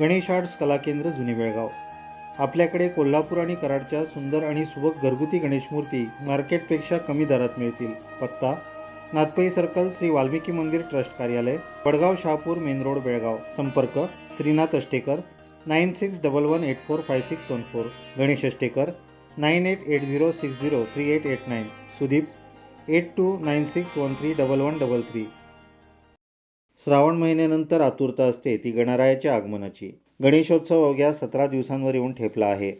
Ganesh arts कला केंद्र जुने बेळगाव. आपल्याकडे कोल्हापूर आणि कराडच्या सुंदर आणि सुबक घरगुती गणेश मूर्ती मार्केटपेक्षा कमी दरात मिळतील. पत्ता नाथपई सर्कल श्री वाल्मिकी मंदिर ट्रस्ट कार्यालय वडगाव शहापूर मेन रोड बेळगाव. संपर्क Shrinath Ashtekar nine six double one eight four five six one four. Ganesh Ashtekar nine eight eight zero six zero three eight eight nine. Sudeep eight two nine six one three double one double three. Shravan महिन्यानंतर आतुरता असते ती गणरायाच्या आगमनाची. गणेशोत्सव अवघ्या सतरा दिवसांवर येऊन ठेपला आहे.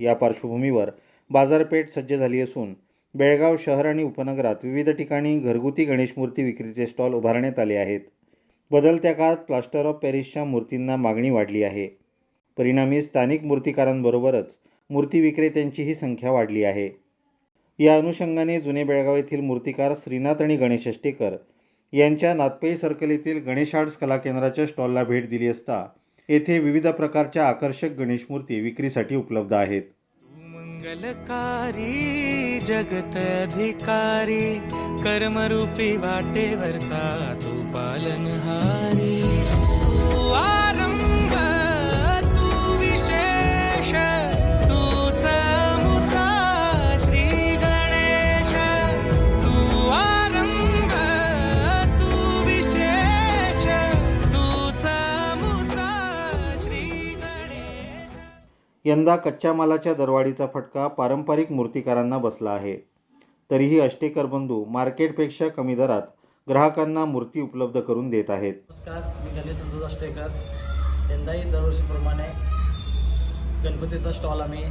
या पार्श्वभूमीवर बाजारपेठ सज्ज झाली असून बेळगाव शहर आणि उपनगरात विविध ठिकाणी घरगुती गणेश मूर्ती विक्रीचे स्टॉल उभारण्यात आले आहेत. बदलत्या काळात प्लास्टर ऑफ पॅरिसच्या मूर्तींना मागणी वाढली आहे. परिणामी स्थानिक मूर्तिकारांबरोबरच मूर्ती विक्रेत्यांचीही संख्या वाढली आहे. या अनुषंगाने जुने बेळगाव येथील मूर्तिकार श्रीनाथ आणि गणेश अष्टेकर यांच्या नाथपई सर्कल येथील गणेश आर्ट्स कला केंद्राच्या स्टॉलला भेट दिली असता येथे विविध प्रकारच्या आकर्षक गणेश मूर्ती विक्रीसाठी उपलब्ध आहेत. मंगलकारी जगत अधिकारी कर्मरूपी वाटेवरचा तू पालनहारी यंदा कच्च्या मालाच्या दरवाढीचा फटका पारंपरिक मूर्तिकारांना बसला आहे. तरीही अष्टेकर बंधू मार्केटपेक्षा कमी दरात ग्राहकांना मूर्ती उपलब्ध करून देत आहेत. नमस्कार मी गणेश संतोष अष्टेकर. यंदाही दरवर्षीप्रमाणे गणपतीचा स्टॉल आम्ही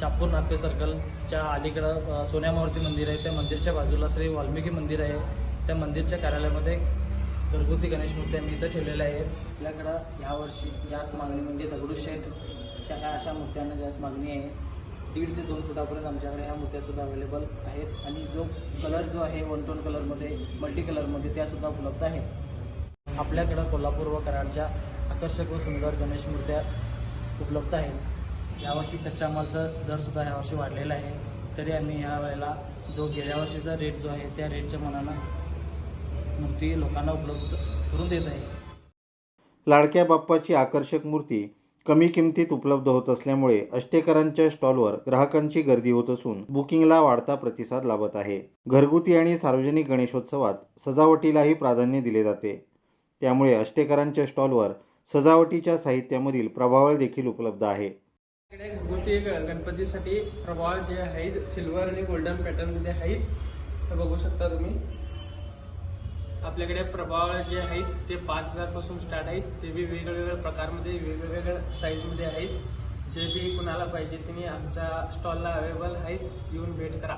शापूर नाट्य सर्कलच्या अलीकडं सोन्या मारुती मंदिर आहे त्या मंदिरच्या बाजूला श्री वाल्मिकी मंदिर आहे. त्या मंदिरच्या कार्यालयामध्ये घरगुती गणेश मूर्ती आम्ही इथं ठेवलेल्या आहेत. आपल्याकडं यावर्षी जास्त मागणी म्हणजे आमच्या ह्या अशा मूर्त्यांना जास्त मागणी आहे दीड ते दोन फुटापर्यंत आमच्याकडे ह्या मूर्त्यासुद्धा अवेलेबल आहेत. आणि जो कलर जो आहे वन टोन कलरमध्ये मल्टी कलरमध्ये त्यासुद्धा उपलब्ध आहेत. आपल्याकडं कोल्हापूर व कराडच्या आकर्षक व सुंदर गणेश मूर्त्या उपलब्ध आहेत. यावर्षी कच्च्या मालचा दरसुद्धा यावर्षी वाढलेला आहे. तरी आम्ही ह्या वेळेला जो गेल्या वर्षीचा रेट जो आहे त्या रेटच्या मनानं मूर्ती लोकांना उपलब्ध करून देत आहे. लाडक्या बाप्पाची आकर्षक मूर्ती कमी किमतीत उपलब्ध होत असल्यामुळे अष्टेकरांच्या स्टॉलवर ग्राहकांची गर्दी होत असून बुकिंगला वाढता प्रतिसाद लाभत आहे. घरगुती आणि सार्वजनिक गणेशोत्सवात सजावटीलाही प्राधान्य दिले जाते. त्यामुळे अष्टेकरांच्या स्टॉलवर सजावटीच्या साहित्यामधील प्रभावळ देखील उपलब्ध आहे. घरगुती गणपतीसाठी प्रभाव जे आहेत सिल्वर आणि गोल्डन पॅटर्नमध्ये आहेत बघू शकता तुम्ही. आपल्याकडे प्रभाव जे आहेत ते पाच हजारपासून स्टार्ट आहेत. ते बी वेगवेगळ्या प्रकारमध्ये वेगवेगळ्या साईजमध्ये आहेत. जे बी कुणाला पाहिजे त्यांनी आमच्या स्टॉलला अवेलेबल आहेत येऊन भेट करा.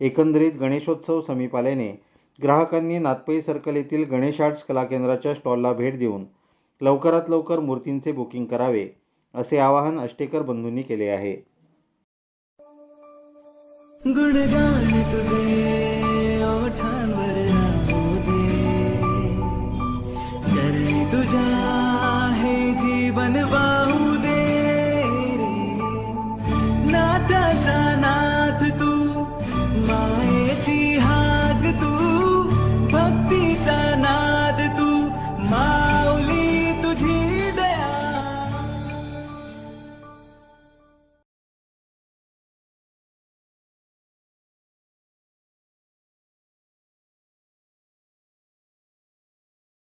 एकंदरीत गणेशोत्सव समीप आल्याने ग्राहकांनी नाथपई सर्कल येथील गणेश आर्ट्स कला केंद्राच्या स्टॉलला भेट देऊन लवकरात लवकर मूर्तींचे बुकिंग करावे असे आवाहन अष्टेकर बंधूंनी केले आहे. गुणगान तुझे.